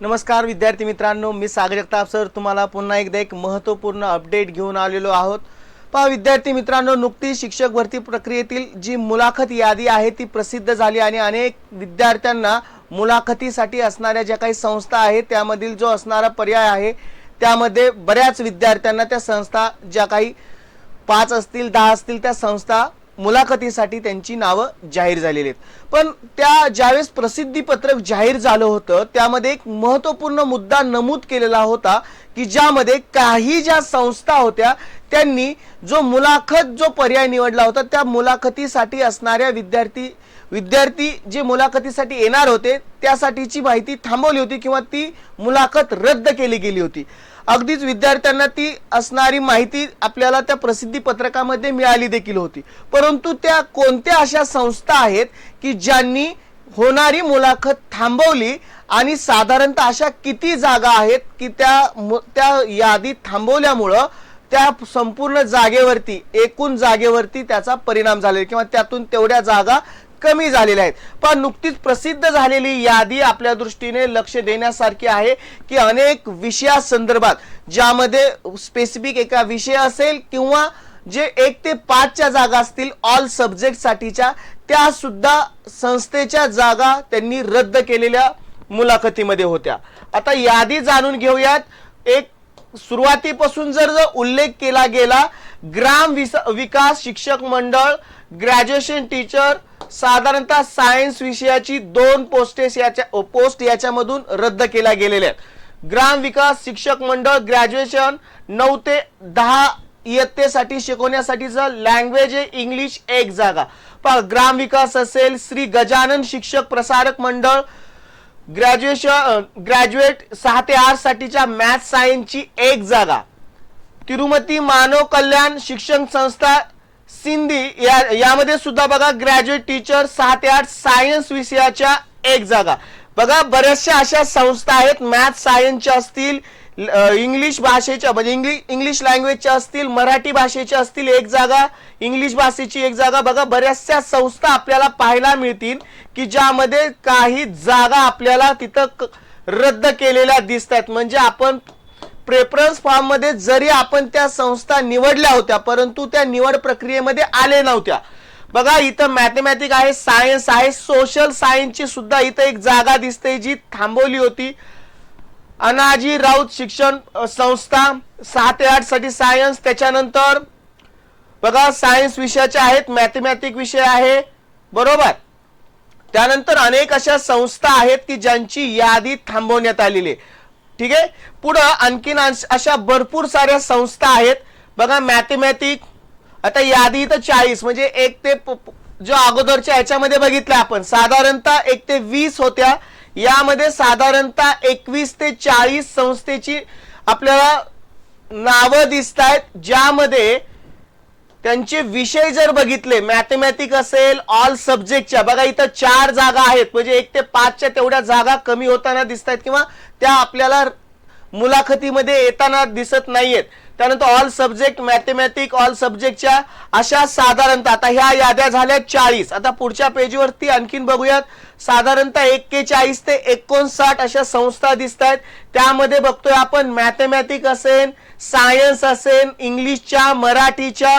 नमस्कार विद्यार्थी मित्रांनो मी सागर जगताप सर. तुम्हाला पुन्हा एकदा एक महत्त्वपूर्ण अपडेट घेऊन आलेलो आहोत. पहा विद्यार्थी मित्रांनो नुकतीच शिक्षक भरती प्रक्रियेतील जी मुलाखत यादी आहे ती प्रसिद्ध झाली आणि अनेक विद्यार्थ्यांना मुलाखतीसाठी असणाऱ्या ज्या काही संस्था आहेत त्यामधील जो असणारा पर्याय आहे त्यामध्ये बऱ्याच विद्यार्थ्यांना त्या संस्था ज्या काही पाच असतील दहा असतील त्या संस्था मुलाखतीसाठी त्यांची नावं जाहीर झालेली आहेत. पण त्या ज्यावेळेस प्रसिद्धीपत्रक जाहीर झालं होतं त्यामध्ये एक महत्त्वपूर्ण मुद्दा नमूद केलेला होता की ज्यामध्ये काही ज्या संस्था होत्या त्यांनी जो मुलाखत जो पर्याय निवडला होता त्या मुलाखतीसाठी असणाऱ्या विद्यार्थी विद्यार्थी जे मुलाखतीसाठी येणार होते त्यासाठीची माहिती थांबवली होती किंवा ती मुलाखत रद्द केली गेली होती. अगदीच विद्यार्थ्यांना ती असणारी माहिती आपल्याला त्या प्रसिद्धी पत्रकामध्ये मिळाली देखील होती. परंतु त्या कोणत्या अशा संस्था आहेत की ज्यांनी होणारी मुलाखत थांबवली आणि साधारणतः अशा किती जागा आहेत की त्या त्या यादी थांबवल्यामुळं त्या संपूर्ण जागेवरती एकूण जागेवरती त्याचा परिणाम झालेला किंवा त्यातून तेवढ्या जागा कमी झालेल्या आहेत. पण नुकतीच प्रसिद्ध झालेली यादी आपल्या दृष्टीने लक्ष देण्यासारखी आहे की अनेक विषयासंदर्भात ज्यामध्ये स्पेसिफिक एका विषय असेल किंवा जे एक ते पाचच्या जागा असतील ऑल सब्जेक्टसाठीच्या त्या सुद्धा संस्थेच्या जागा त्यांनी रद्द केलेल्या मुलाखतीमध्ये होत्या. आता यादी जाणून घेऊयात. एक सुरुवातीपासून जर जर उल्लेख केला गेला ग्राम विकास शिक्षक मंडळ ग्रॅज्युएशन टीचर साधारणतः सायन्स विषयाची दोन पोस्टेस याच्या पोस्ट याच्यामधून रद्द केल्या गेलेल्या आहेत. ग्राम विकास शिक्षक मंडळ ग्रॅज्युएशन नऊ ते दहा इयत्तेसाठी शिकवण्यासाठीचं लँग्वेज आहे इंग्लिश एक जागा. पहा ग्राम विकास असेल श्री गजानन शिक्षक प्रसारक मंडळ ग्रॅज्युएशन ग्रॅज्युएट सहा ते आठ साठीच्या मॅथ सायन्सची एक जागा. तिरुमती मानव कल्याण शिक्षण संस्था सिंधी या यामध्ये सुद्धा बघा ग्रॅज्युएट टीचर सहा ते आठ सायन्स विषयाच्या एक जागा. बघा बऱ्याचशा अशा संस्था आहेत मॅथ सायन्सच्या असतील इंग्लिश भाषेच्या म्हणजे इंग्लिश इंग्लिश लँग्वेजच्या असतील मराठी भाषेच्या असतील एक जागा इंग्लिश भाषेची एक जागा बघा बऱ्याचशा संस्था आपल्याला पाहायला मिळतील की ज्यामध्ये काही जागा आपल्याला तिथं रद्द केलेल्या दिसतात. म्हणजे आपण प्रेफरन्स फॉर्ममध्ये जरी आपण त्या संस्था निवडल्या होत्या परंतु त्या निवड प्रक्रियेमध्ये आले नव्हत्या. बघा इथं मॅथमॅटिक आहे सायन्स आहे सोशल सायन्सची सुद्धा इथं एक जागा दिसते जी थांबवली होती. अनाजी राऊत शिक्षण संस्था सहा ते आठसाठी सायन्स त्याच्यानंतर बघा सायन्स विषयाचे आहेत मॅथमॅटिक विषय आहे बरोबर? त्यानंतर अनेक अशा संस्था आहेत की ज्यांची यादी थांबवण्यात आलेली आहे. ठीक आहे? पुढं आणखीन अशा भरपूर साऱ्या संस्था आहेत. बघा मॅथमॅटिक आता यादी तर चाळीस म्हणजे एक ते जो अगोदरच्या ह्याच्यामध्ये बघितलं आपण साधारणतः एक ते वीस होत्या. यामध्ये साधारणतः एकवीस ते चाळीस संस्थेची आपल्याला नावं दिसत आहेत ज्यामध्ये त्यांचे विषय जर बघितले मॅथमॅटिक असेल ऑल सब्जेक्टच्या बघा इथं चार जागा आहेत म्हणजे एक ते पाचच्या तेवढ्या जागा कमी होताना दिसत आहेत किंवा त्या आपल्याला मुलाखतीमध्ये येताना दिसत नाहीयेत. त्यानंतर ऑल सब्जेक्ट मॅथमॅटिक ऑल सब्जेक्टच्या अशा साधारणतः आता ह्या याद्या झाल्या चाळीस. आता पुढच्या पेजवरती आणखीन बघूयात. साधारणतः एक्केचाळीस ते एकोणसाठ अशा संस्था दिसत आहेत त्यामध्ये बघतोय आपण मॅथमॅटिक असेल सायन्स असेल इंग्लिशच्या मराठीच्या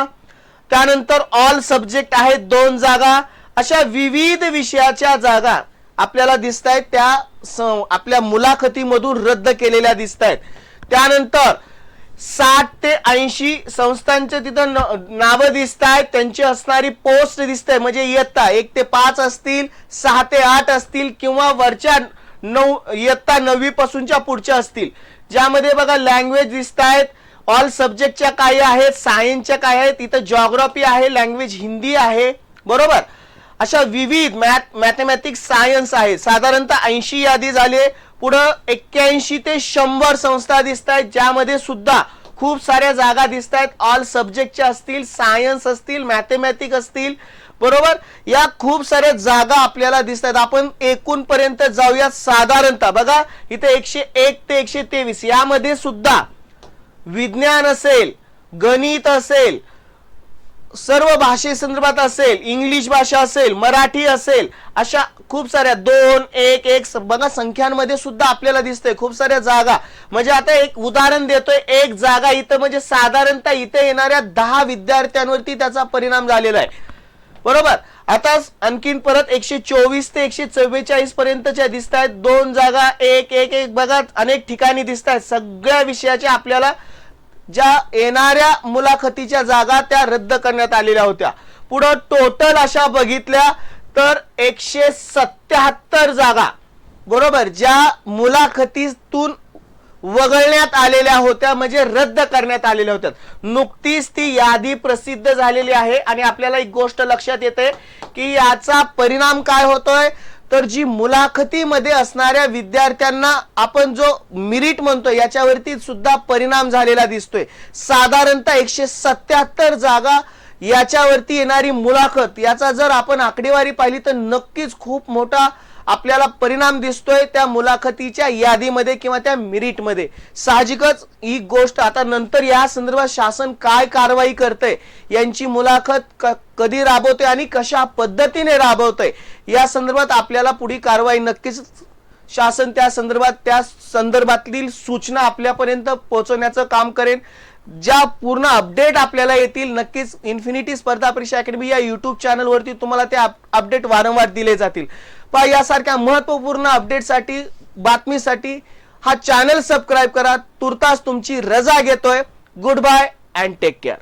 त्यानंतर ऑल सब्जेक्ट आहेत दोन जागा. अशा विविध विषयाच्या जागा. आपल्याला दिसत आहेत त्या स- आपल्या मुलाखतीमधून रद्द केलेल्या दिसत आहेत त्यानंतर साठ ते ऐंशी संस्थांचे तिथं न- नावं दिसत आहेत त्यांची असणारी पोस्ट दिसत आहे म्हणजे इयत्ता एक ते पाच असतील सहा ते आठ असतील किंवा वरच्या नऊ इयत्ता नववी पासूनच्या पुढच्या असतील. ज्यामध्ये बघा लँग्वेज दिसत आहेत ऑल सब्जेक्टच्या काही आहेत सायन्सच्या काय आहेत. इथं जॉग्रॉफी आहे लँग्वेज हिंदी आहे. बरोबर? अशा विविध मॅथ मॅथमॅटिक्स सायन्स आहेत. साधारणतः ऐंशी यादी झाली पुढं एक्क्याऐंशी ते शंभर संस्था दिसत आहेत ज्यामध्ये सुद्धा खूप साऱ्या जागा दिसत आहेत. ऑल सब्जेक्टच्या असतील सायन्स असतील मॅथमॅटिक असतील. बरोबर? या खूप साऱ्या जागा आपल्याला दिसत आहेत. आपण एकूण पर्यंत जाऊया साधारणतः. बघा इथे एकशे एक ते एकशे तेवीस. यामध्ये सुद्धा विज्ञान असेल गणित असेल सर्व भाषेसंदर्भात असेल इंग्लिश भाषा असेल मराठी असेल अशा खूप साऱ्या दोन एक एक बघा संख्यांमध्ये सुद्धा आपल्याला दिसतंय. खूप साऱ्या जागा. म्हणजे आता एक उदाहरण देतोय एक जागा इथं म्हणजे साधारणतः इथे येणाऱ्या दहा विद्यार्थ्यांवरती त्याचा परिणाम झालेला आहे. बरोबर? आता आणखीन परत एकशे चोवीस ते एकशे चव्वेचाळीस पर्यंतच्या दिसत आहेत दोन जागा एक एक एक बघा अनेक ठिकाणी दिसत आहेत सगळ्या विषयाच्या आपल्याला ज्या येणाऱ्या मुलाखतीच्या जागा त्या रद्द करण्यात आलेल्या होत्या. पुढं टोटल अशा बघितल्या तर एकशे सत्याहत्तर जागा बरोबर ज्या मुलाखतीतून वगळण्यात आलेल्या होत्या म्हणजे रद्द करण्यात आलेल्या होत्या. नुकतीच ती यादी प्रसिद्ध झालेली आहे आणि आपल्याला एक गोष्ट लक्षात येते की याचा परिणाम काय होतोय? तर जी मुलाखतीमध्ये असणाऱ्या विद्यार्थ्यांना आपण जो मिरिट म्हणतो याच्यावरती सुद्धा परिणाम झालेला दिसतोय. साधारणतः एकशे सत्याहत्तर जागा याच्यावरती येणारी मुलाखत याचा जर आपण आकडेवारी पाहिली तर नक्कीच खूप मोठा आपल्याला परिणाम दिसतोय त्या मुलाखतीच्या यादीमध्ये किंवा त्या मिरिटमध्ये. साहजिकच ही गोष्ट आता नंतर या संदर्भात शासन काय कारवाई करतंय यांची मुलाखत क- कधी राबवते आणि कशा पद्धतीने राबवतंय या संदर्भात आपल्याला पुढील कारवाई नक्कीच शासन त्या संदर्भात त्या संदर्भातील सूचना आपल्यापर्यंत पोहोचवण्याचं काम करेन. ज्या पूर्ण अपडेट आपल्याला येतील नक्कीच इन्फिनिटी स्पर्धा परीक्षा अकॅडमी या युट्यूब चॅनलवरती तुम्हाला ते अपडेट वारंवार दिले जातील. पहा यासारख्या महत्त्वपूर्ण अपडेटसाठी बातमीसाठी हा चॅनल सबस्क्राईब करा. तुर्तास तुमची रजा घेतोय. Good bye and take care